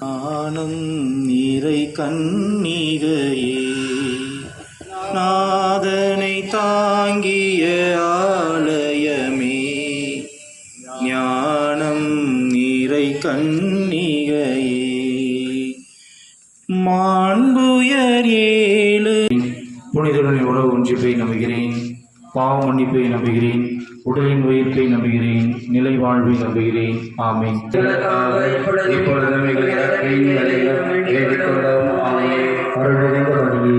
நானும் நிறை கண்ணிகையே நாதனை தாங்கிய ஆலயமே ஞானம் நிறை கண்ணிகையே மாண்புயர் ஏழு. புனிதருடன் உறவு ஒன்றிப்பை நம்புகிறேன். பாவ மன்னிப்பை நம்புகிறேன் உடலின் உயிர்ப்பை நம்புகிறேன் நிலை வாழ்வை நம்புகிறேன். ஆமென். அருள்நிறைந்த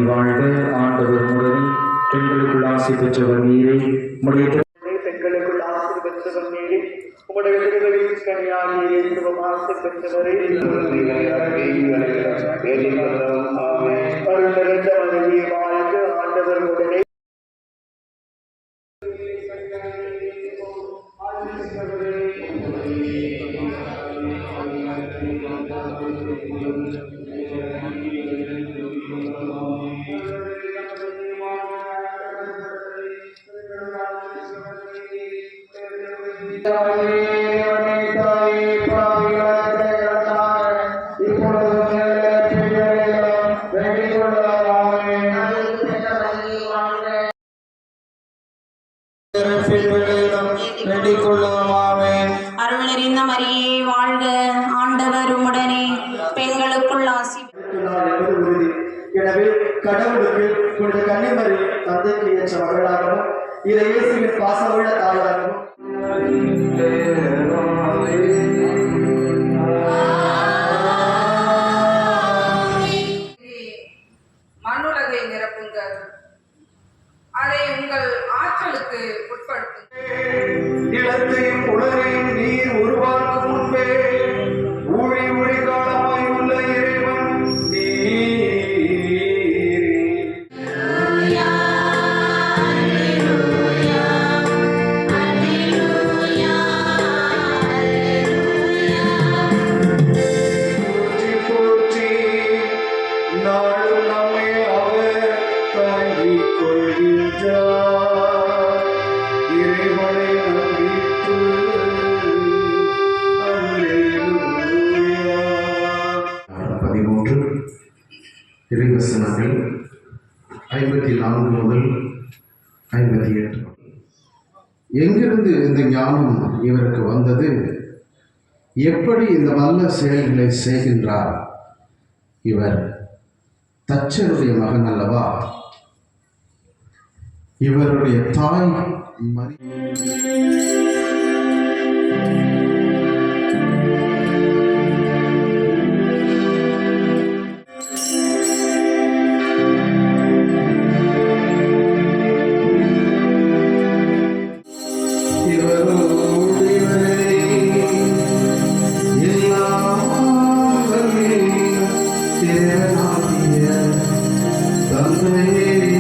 வாழ்க ஆண்டவர் முரணி பெண்களுக்குள் ஆசை பெற்றவர் நீரே. உம்முடைய பெண்களுக்குள் ஆசை பெற்றவர் நீரே. கனியாகிய ஆசை பெற்றவரே. இறப்பின் வேண்டிக் கொள்ளும் ஆசி உறுதி. எனவே கடவுளுக்கு புனித கன்னிமரி தந்தைக்கு ஏற்ற மகளாகவும் இதை இயேசுவின் பாசமுள்ள தாயாகவும். மண்ணுலகை நிரப்புங்கள். அதை உங்கள் ஆற்றலுக்கு உட்படுத்துங்கள். நிலத்தையும் உலகையும் இறைவசனங்கள் ஐம்பத்தி நான்கு முதல் ஐம்பத்தி எட்டு எங்கிருந்து இந்த ஞானம் இவருக்கு வந்தது? எப்படி இந்த வல்ல செயல்களை செய்கின்றார்? இவர் தச்சருடைய மகன் அல்லவா? இவருடைய தாய் மரி You.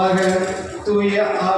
மகன் தூய ஆவி